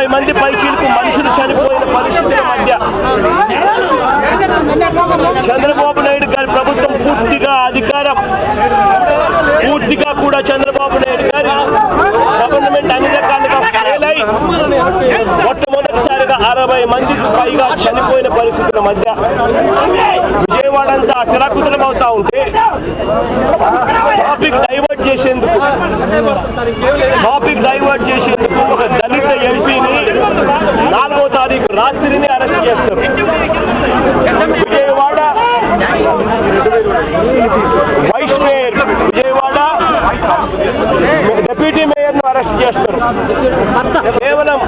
ముప్పై మంది పైచీలకు మనుషులు చనిపోయిన పరిస్థితుల మధ్య. చంద్రబాబు నాయుడు గారి ప్రభుత్వం పూర్తిగా అధికారం. పూర్తిగా కూడా చంద్రబాబు నాయుడు గారి గవర్నమెంట్ అన్ని రకాలుగా ఫెయిల్ అయి మొట్టమొదటిసారిగా అరవై మందికి పైగా చనిపోయిన పరిస్థితుల మధ్య విజయవాడ అంతా అవుతా ఉంటే టాపిక్ డైవర్ట్ చేసేందుకు టాపిక్ డైవర్ట్ చేసేందుకు ఒక ఎంపీని నాలుగో తారీఖు రాత్రిని అరెస్ట్ చేస్తారు. Vijayawada vice mayor Vijayawada deputy మేయర్ను arrest చేస్తారు. కేవలం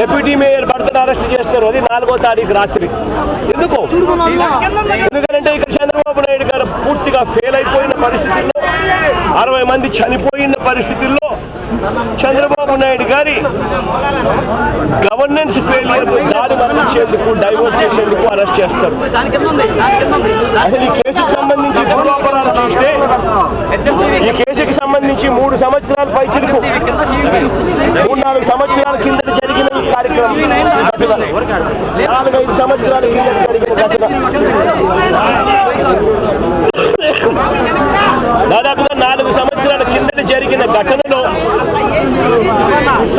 డెప్యూటీ మేయర్ భర్తను అరెస్ట్ చేస్తారు. అది నాలుగో తారీఖు రాత్రి. ఎందుకు? ఎందుకంటే ఇక్కడ చంద్రబాబు నాయుడు గారు పూర్తిగా ఫెయిల్ అయిపోయిన పరిస్థితుల్లో అరవై మంది చనిపోయిన పరిస్థితుల్లో చంద్రబాబు నాయుడు గారి గవర్నెన్స్ ఫెయిలియర్ దారి మరణించేందుకు డైవర్ట్ చేసేందుకు అరెస్ట్ చేస్తారు. అసలు ఈ కేసుకు సంబంధించి పూర్వాపరాలు చూస్తే ఈ కేసుకి సంబంధించి మూడు సంవత్సరాల పైచిలకు మూడు నాలుగు సంవత్సరాల కింద జరిగిన ఈ కార్యక్రమం. నాలుగైదు సంవత్సరాల కింద జరిగిన ఘటన. దాదాపుగా నాలుగు సంవత్సరాల కిందట జరిగిన ఘటన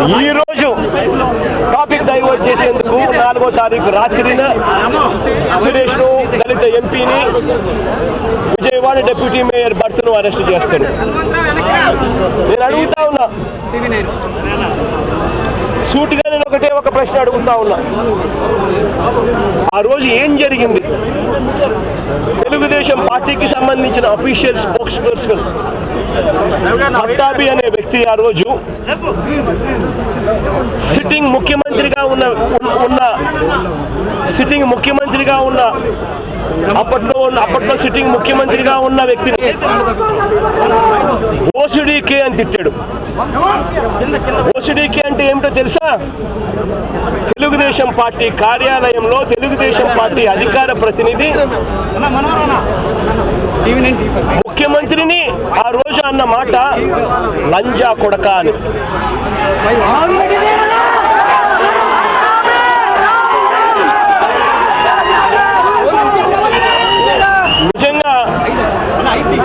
ఈ రోజు టాపిక్ డైవర్ట్ చేసేందుకు నాలుగో తారీఖు రాత్రిన సురేష్ను దళిత ఎంపీని విజయవాడ డిప్యూటీ మేయర్ భర్తను అరెస్ట్ చేస్తారు. నేను అడుగుతా ఉన్నా. సూటిగా నేను ఒకటే ఒక ప్రశ్న అడుగుతా ఉన్నా. ఆ రోజు ఏం జరిగింది? తెలుగుదేశం పార్టీకి సంబంధించిన అఫీషియల్ స్పోక్స్ పర్సన్ పట్టాభి అనే వ్యక్తి ఆ రోజు సిట్టింగ్ ముఖ్యమంత్రిగా ఉన్న ఉన్న సిట్టింగ్ ముఖ్యమంత్రిగా ఉన్న అప్పట్లో ఉన్న అప్పట్లో సిట్టింగ్ ముఖ్యమంత్రిగా ఉన్న వ్యక్తిని ఓసిడికే అని తిట్టాడు. ఓసిడికే అంటే ఏమిటో తెలుసా? తెలుగుదేశం పార్టీ కార్యాలయంలో తెలుగుదేశం పార్టీ అధికార ప్రతినిధి ముఖ్యమంత్రిని ఆ రోజు అన్న మాట లంజా కొడక అని. నిజంగా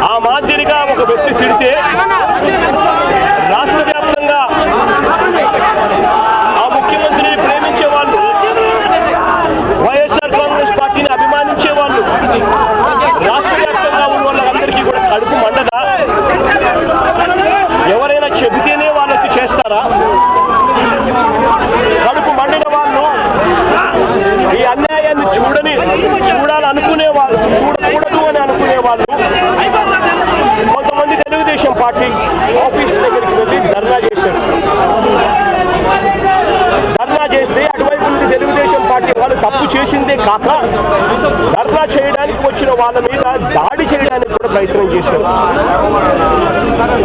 ఆ మాదిరిగా ఒక వ్యక్తి తిడితే రాష్ట్ర వ్యాప్తంగా ఆ ముఖ్యమంత్రిని ప్రేమించే వాళ్ళు వైఎస్ఆర్ కాంగ్రెస్ పార్టీని అభిమానించే వాళ్ళు రాష్ట్ర వ్యాప్తంగా ఉన్న వాళ్ళందరికీ కూడా కడుపు మండదా ఎవరైనా చెబితేనే వాళ్ళకి చేస్తారా కడుపు మండిన వాళ్ళు ఈ అన్యాయాన్ని చూడని చూడాలనుకునే వాళ్ళు చూడకూడదు అని అనుకునే వాళ్ళు కొంతమంది తెలుగుదేశం పార్టీ ఆఫీస్ దగ్గరికి వెళ్ళి ధర్నా చేశారు. ధర్నా చేస్తే అటువైపు నుండి తెలుగుదేశం పార్టీ వాళ్ళు తప్పు చేసిందే కాక ధర్నా చేయడానికి వచ్చిన వాళ్ళ మీద దాడి చేయడానికి కూడా ప్రయత్నం చేశారు.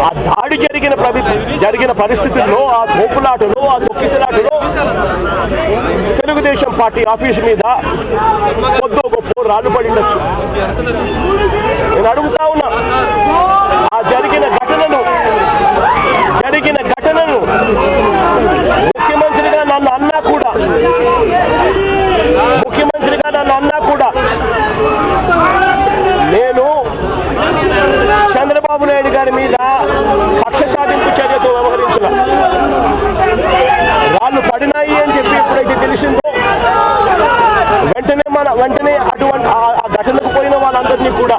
ఆ దాడి జరిగిన ప్రవి- జరిగిన పరిస్థితుల్లో ఆ తోపులాటలో ఆ తొక్కిసలాటలో తెలుగుదేశం పార్టీ ఆఫీస్ మీద కొద్దో గొప్ప రాళ్ళు పడిండొచ్చు నేను అడుగుతా ఉన్నా ఆ జరిగిన ఘటనను జరిగిన ఘటనను ముఖ్యమంత్రిగా నన్ను అన్నా కూడా ముఖ్యమంత్రిగా నన్ను అన్నా కూడా నేను చంద్రబాబు నాయుడు గారి మీద కక్ష సాధింపు చర్యతో వ్యవహరించిన వాళ్ళు పడినాయి అని చెప్పి ఎప్పుడైతే తెలిసిందో వెంటనే మన వెంటనే అటువంటి ఆ- ఆ ఘటనకు పోయిన కూడా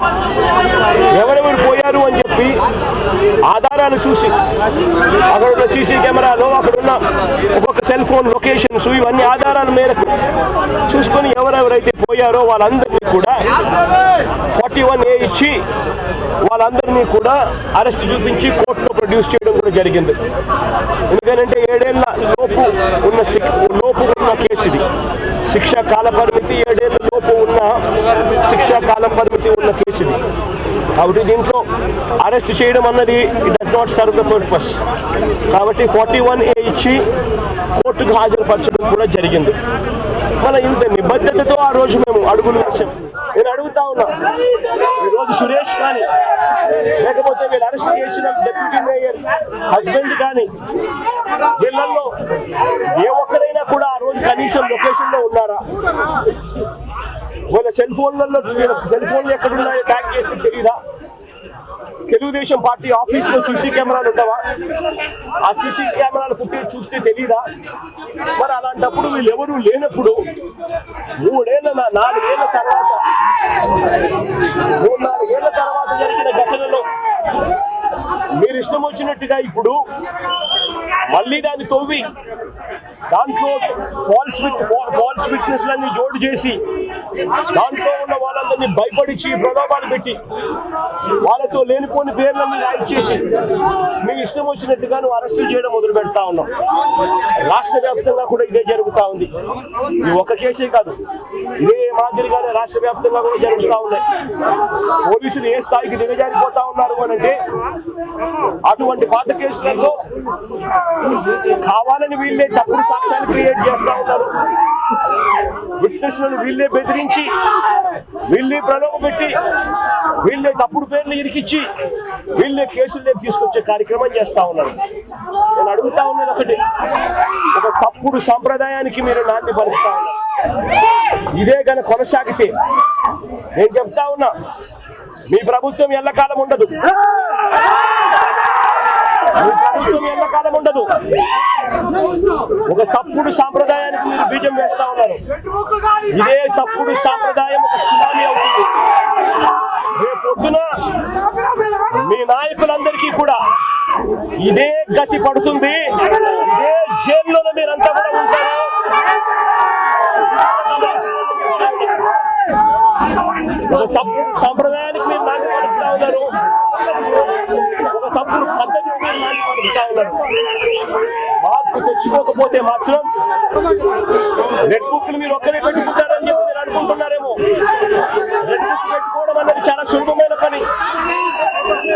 ఎవరెవరు పోయారు అని చెప్పి ఆధారాలు చూసి అక్కడ ఉన్న సీసీ కెమెరాలో అక్కడ ఉన్న ఒక్కొక్క సెల్ ఫోన్ లొకేషన్స్ ఇవన్నీ ఆధారాల మేరకు చూసుకొని ఎవరెవరైతే పోయారో వాళ్ళందరినీ కూడా ఫార్టీ వన్ ఏ ఇచ్చి వాళ్ళందరినీ కూడా అరెస్ట్ చూపించి కోర్టులో ప్రొడ్యూస్ చేయడం కూడా జరిగింది. ఎందుకంటే ఏడేళ్ళ లోపు ఉన్న లోపు ఉన్న కేసు ఇది. శిక్షా కాల పరిమితి ఏడేళ్ళ లోపు ఉన్న శిక్షా కాలం పరిమితి కాబట్టి దీంట్లో అరెస్ట్ చేయడం అన్నది it does not serve the purpose కాబట్టి ఫార్టీ వన్ ఏ ఇచ్చి కోర్టుకు హాజరుపరచడం కూడా జరిగింది. మన ఇంత నిబద్ధతతో ఆ రోజు మేము అడుగులు వేసాం నేను అడుగుతా ఉన్నా ఈరోజు సురేష్ కానీ లేకపోతే వీళ్ళు అరెస్ట్ చేసిన డిప్యూటీ మేయర్ హస్బెండ్ కానీ వీళ్ళల్లో ఏ ఒక్కరైనా కూడా ఆ రోజు కనీసం లొకేషన్లో ఉన్నారా? వాళ్ళ సెల్ ఫోన్లలో సెల్ ఫోన్లు ఎక్కడున్నాయో ట్యాగ్ చేస్తే తెలియదా తెలుగుదేశం పార్టీ ఆఫీస్లో సీసీ కెమెరాలు ఉండవా? ఆ సీసీ కెమెరాలు ఫుటేజ్ చూస్తే తెలియదా మరి అలాంటప్పుడు వీళ్ళెవరూ లేనప్పుడు మూడేళ్ళ నాలుగేళ్ళ తర్వాత మూడు నాలుగేళ్ళ తర్వాత జరిగిన ఘటనలో మీరు ఇష్టం వచ్చినట్టుగా ఇప్పుడు మళ్ళీ దాన్ని తవ్వి దాంట్లో ఫాల్స్ ఫాల్స్ విట్నెస్ లన్నీ జోడు చేసి దాంట్లో ఉన్న వాళ్ళని భయపడిచి ప్రలోభాలు పెట్టి వాళ్ళతో లేనిపోని పేర్లను యాడ్ చేసి మీ ఇష్టం వచ్చినట్టుగా నువ్వు అరెస్టులు చేయడం మొదలు పెడతా ఉన్నాం. రాష్ట్ర వ్యాప్తంగా కూడా ఇదే జరుగుతూ ఉంది. ఇది ఒక కేసే కాదు ఇదే మాదిరిగానే రాష్ట్ర వ్యాప్తంగా కూడా జరుగుతూ ఉన్నాయి. పోలీసులు ఏ స్థాయికి దిగజారిపోతా ఉన్నారు అని అంటే అటువంటి పాత కేసులలో కావాలని వీళ్ళే తప్పుడు సాక్ష్యాలు క్రియేట్ చేస్తూ ఉన్నారు. విట్నెస్లను వీళ్ళే బెదిరించి వీళ్ళే ప్రలోభ పెట్టి వీళ్ళే తప్పుడు పేర్లు ఇరికిచ్చి వీళ్ళే కేసులు తీసుకొచ్చే కార్యక్రమం చేస్తా ఉన్నారు. నేను అడుగుతా ఉన్నది ఒకటి ఒక తప్పుడు సంప్రదాయానికి మీరు నాంది పలుకుతా ఉన్నారు. ఇదే గన కొనసాగితే నేను చెప్తా ఉన్నా మీ ప్రభుత్వం ఎల్లకాలం ఉండదు. మీ ప్రభుత్వం ఎల్లకాలం ఉండదు. ఒక తప్పుడు సాంప్రదాయం చేస్తా ఉన్నారు. ఇదే తప్పుడు సాంప్రదాయం ఒక సునామీ అవుతుంది. రేపు పొద్దున మీ నాయకులందరికీ కూడా ఇదే గతి పడుతుంది. ఇదే జైల్లోనే మీరంతా కూడా ఉంటారు. ఒక తప్పుడు సాంప్రదాయానికి మీరు నాటి పడుతూ ఉన్నారు. ఒక తప్పుడు పద్ధతికి మీరు నాటి పడుతూ ఉన్నారు. తెచ్చుకోకపోతే మాత్రం రెడ్ బుక్ మీరు ఒక్కరే పెట్టుకుంటారని చెప్పి మీరు అనుకుంటున్నారేమో. రెడ్ బుక్ పెట్టుకోవడం అనేది చాలా సులభమైన పని.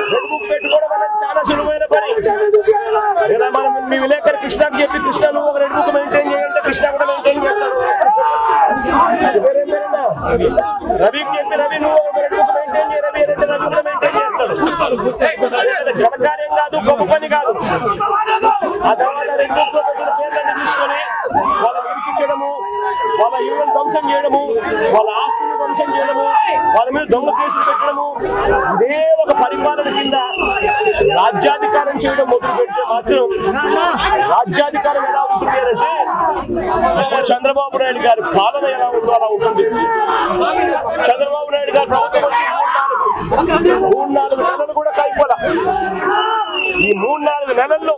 రెడ్ బుక్ పెట్టుకోవడం అనేది చాలా సులభమైన పని. ఇలా మనం మీ విలేకరు కృష్ణకి చెప్పి కృష్ణ నువ్వు ఒక రెడ్ బుక్ మెయింటైన్ చేయాలంటే కృష్ణ కూడా మెయింటైన్ చేస్తాడు వేరే రవికి చెప్పి రవి నువ్వు ఒక రెడ్ బుక్ మెయింటైన్ చేయ రవి రెండు రెడ్ బుక్ మెయింటైన్ చేస్తాడు ఘనకార్యం కాదు గొప్ప పని కాదు. ఆ తర్వాత రెండు పేర్లను తీసుకొని వాళ్ళ ఇరికించడము వాళ్ళ ఇళ్ళను ధ్వంసం చేయడము వాళ్ళ ఆస్తులను ధ్వంసం చేయడము వాళ్ళ మీద దొంగ కేసులు పెట్టడము ఇదే ఒక పరిపాలన కింద రాజ్యాధికారం చేయడం మొదలు పెడితే మాత్రం రాజ్యాధికారం ఎలా ఉంటుంది అంటే చంద్రబాబు నాయుడు గారి పాలన ఎలా ఉందో అలా ఉంటుంది. చంద్రబాబు నాయుడు గారు ప్రభుత్వం మూడు నాలుగు నెలలు కూడా కైపోల ఈ మూడు నాలుగు నెలల్లో